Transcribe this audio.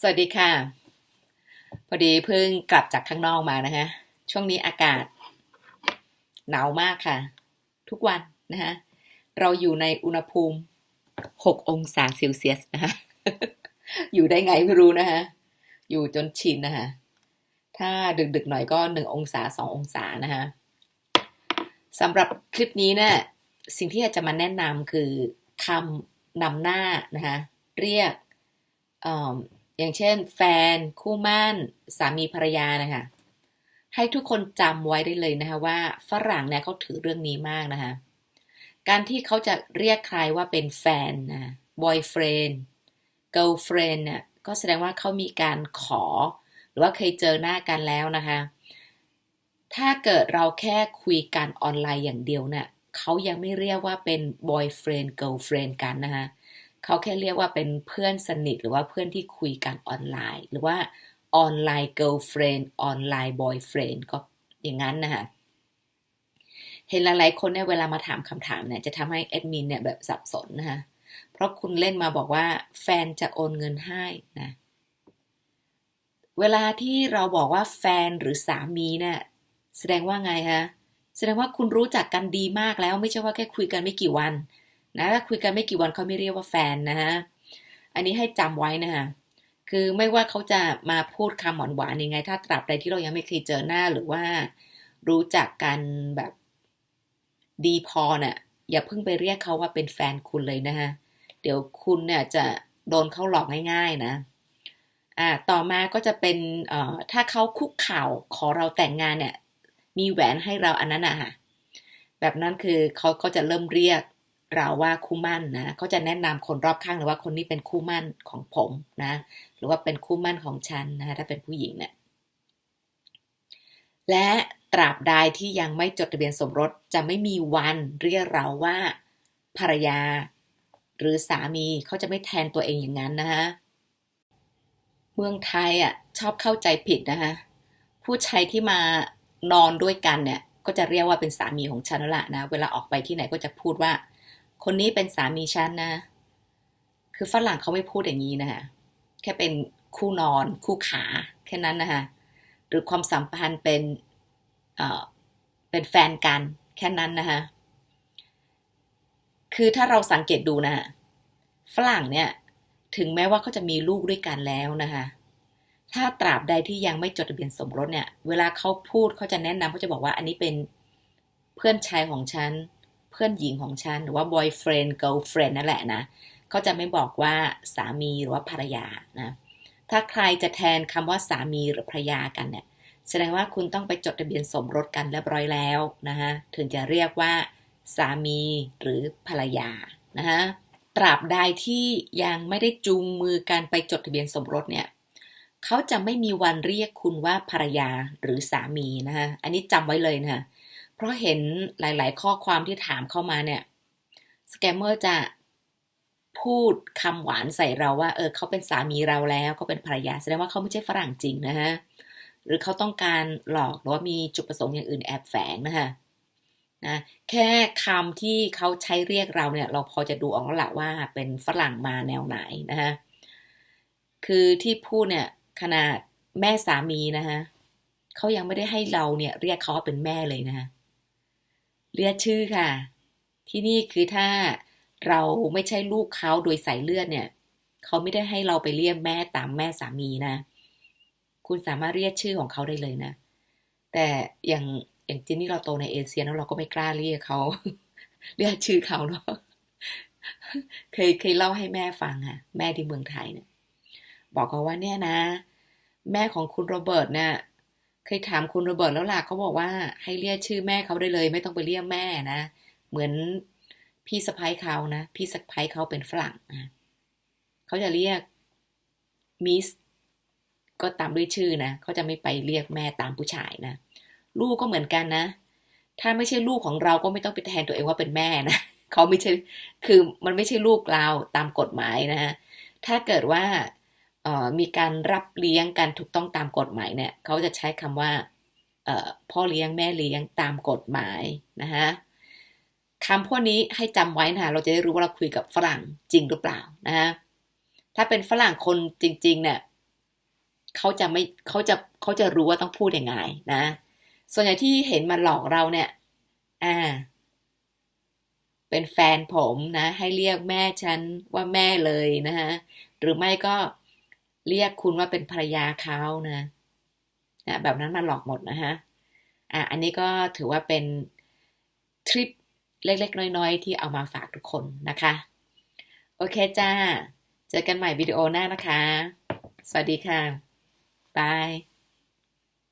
สวัสดีค่ะ พอดีเพิ่งกลับจากข้างนอกมานะคะช่วงนี้อากาศ หนาวมากค่ะ ทุกวันนะคะเราอยู่ในอุณหภูมิ 6 องศาเซลเซียสนะคะอยู่ได้ไงไม่รู้นะคะอยู่จนชินนะคะถ้าดึกๆหน่อยก็ 1 องศา 2 องศานะคะสำหรับคลิปนี้เนี่ยสิ่งที่อยากจะมาแนะนำคือคำนำหน้านะคะเรียกเอย่างเช่น แฟน คู่มั่น สามีภรรยานะคะให้ทุกคนจำไว้ได้เลยนะคะว่าฝรั่งเนี่ยเขาถือเรื่องนี้มากนะคะ การที่เขาจะเรียกใครว่าเป็นแฟนนะ boyfriend girlfriend เนี่ยก็แสดงว่าเขามีการขอ หรือว่าเคยเจอหน้ากันแล้วนะคะ ถ้าเกิดเราแค่คุยกันออนไลน์อย่างเดียวเนี่ยเขายังไม่เรียกว่าเป็น boyfriend girlfriend กันนะคะเขาแค่เรียกว่าเป็นเพื่อนสนิทหรือว่าเพื่อนที่คุยกันออนไลน์ หรือว่าออนไลน์ girlfriend ออนไลน์ boyfriend ก็อย่างนั้นนะคะเห็นหลายๆคนเนี่ยเวลามาถามคำถามเนี่ยจะทำให้แอดมินเนี่ยแบบสับสนนะคะเพราะคุณเล่นมาบอกว่าแฟนจะโอนเงินให้นะ เวลาที่เราบอกว่าแฟนหรือสามีเนี่ยแสดงว่าไงคะแสดงว่าคุณรู้จักกันดีมากแล้วไม่ใช่ว่าแค่คุยกันไม่กี่วัน นะถ้าคุยกันไม่กี่วันเขาไม่เรียกว่าแฟนนะฮะอันนี้ให้จำไว้นะคะคือไม่ว่าเขาจะมาพูดคำหวานหวานยังไง ถ้าตราบใดที่เรายังไม่เคยเจอหน้าหรือว่ารู้จักกันแบบดีพอเนี่ยอย่าเพิ่งไปเรียกเขาว่าเป็นแฟนคุณเลยนะคะเดี๋ยวคุณเนี่ยจะโดนเขาหลอกง่าย ๆนะอ่าต่อมาก็จะเป็นเอ่อถ้าเขาคุกเข่าขอเราแต่งงานเนี่ย มีแหวนให้เราอันนั้นอะค่ะแบบนั้นคือเขาก็จะเริ่มเรียก เราว่าคู่มั่นนะเขาจะแนะนำคนรอบข้างหรือว่าคนนี้เป็นคู่มั่นของผมนะ หรือว่าเป็นคู่มั่นของฉันนะถ้าเป็นผู้หญิงเนี่ยและตราบใดที่ยังไม่จดทะเบียนสมรสจะไม่มีวันเรียกเราว่าภรรยา หรือสามีเขาจะไม่แทนตัวเองอย่างนั้นนะคะเมืองไทยอะชอบเข้าใจผิดนะคะผู้ชายที่มานอนด้วยกันเนี่ย ก็จะเรียกว่าเป็นสามีของฉันแล้วล่ะนะ เวลาออกไปที่ไหนก็จะพูดว่า คนนี้เป็นสามีฉันนะ คือฝรั่งเขาไม่พูดอย่างนี้นะคะแค่เป็นคู่นอน คู่ขาแค่นั้นนะคะหรือความสัมพันธ์เป็นเอ่อเป็นแฟนกันแค่นั้นนะคะคือถ้าเราสังเกตดูนะฝรั่งเนี่ยถึงแม้ว่าเขาจะมีลูกด้วยกันแล้วนะคะถ้าตราบใดที่ยังไม่จดทะเบียนสมรสเนี่ย เวลาเขาพูดเขาจะแนะนำเขาจะบอกว่าอันนี้เป็นเพื่อนชายของฉัน เพื่อนหญิงของฉัน หรือว่า boyfriend girlfriend นั่นแหละนะเขาจะไม่บอกว่าสามีหรือว่าภรรยานะถ้าใครจะแทนคำว่าสามีหรือภรรยากันเนี่ยแสดงว่าคุณต้องไปจดทะเบียนสมรสกันเรียบร้อยแล้วนะคะถึงจะเรียกว่าสามีหรือภรรยานะคะตราบใดที่ยังไม่ได้จูงมือกันไปจดทะเบียนสมรสเนี่ยเขาจะไม่มีวันเรียกคุณว่าภรรยาหรือสามีนะคะอันนี้จำไว้เลยนะคะเราะเห็นหลาย ๆ ข้อความที่ถามเข้ามาเนี่ยสแกมเมอร์จะพูดคำหวานใส่เราว่า เออเขาเป็นสามีเราแล้วเขาเป็นภรรยาแสดงว่าเขาไม่ใช่ฝรั่งจริงนะฮะหรือเขาต้องการหลอกหรือว่ามีจุดประสงค์อย่างอื่นแอบแฝงนะคะนะแค่คำที่เขาใช้เรียกเราเนี่ย เราพอจะดูออกแล้วละว่าเป็นฝรั่งมาแนวไหนนะคะคือที่พูดเนี่ยขนาดแม่สามีนะคะเขายังไม่ได้ให้เราเนี่ยเรียกเขาว่าเป็นแม่เลยนะคะ เรียกชื่อค่ะ ที่นี่คือถ้าเราไม่ใช่ลูกเขาโดยสายเลือดเนี่ย เขาไม่ได้ให้เราไปเรียกแม่ตามแม่สามีนะ คุณสามารถเรียกชื่อของเขาได้เลยนะ แต่อย่างอย่างจินนี่เราโตในเอเชียแล้วเราก็ไม่กล้าเรียกเขา เรียกชื่อเขาเนาะเคยเคยเล่าให้แม่ฟังค่ะแม่ที่เมืองไทยเนี่ยบอกเขาว่าเนี่ยนะ แม่ของคุณโรเบิร์ตเนี่ย เคยถามคุณโรเบิร์ตแล้วล่ะเขาบอกว่าให้เรียกชื่อแม่เขาได้เลย ไม่ต้องไปเรียกแม่นะ เหมือนพี่สะพ้ายเขานะ พี่สะพ้ายเขาเป็นฝรั่งนะเขาจะเรียกมิสก็ตามด้วยชื่อนะเขาจะไม่ไปเรียกแม่ตามผู้ชายนะลูกก็เหมือนกันนะ ถ้าไม่ใช่ลูกของเราก็ไม่ต้องไปแทนตัวเองว่าเป็นแม่นะเขาไม่ใช่คือมันไม่ใช่ลูกเราตามกฎหมายนะฮะถ้าเกิดว่า มีการรับเลี้ยงกันถูกต้องตามกฎหมายเนี่ยเขาจะใช้คำว่าพ่อเลี้ยงแม่เลี้ยงตามกฎหมายนะฮะคำพวกนี้ให้จำไว้นะคะเราจะได้รู้ว่าเราคุยกับฝรั่งจริงหรือเปล่านะฮะถ้าเป็นฝรั่งคนจริง ๆ เนี่ยเขาจะไม่เขาจะเขาจะรู้ว่าต้องพูดยังไงนะ ส่วนใหญ่ที่เห็นมาหลอกเราเนี่ย อ่า เป็นแฟนผมนะ ให้เรียกแม่ฉันว่าแม่เลยนะฮะ หรือไม่ก็ เรียกคุณว่าเป็นภรรยาเขานะนะแบบนั้นมาหลอกหมดนะฮะอะอันนี้ก็ถือว่าเป็นทริปเล็กๆ น้อยๆ ที่เอามาฝากทุกคนนะคะ โอเคจ้า เจอกันใหม่วิดีโอหน้านะคะ สวัสดีค่ะ บาย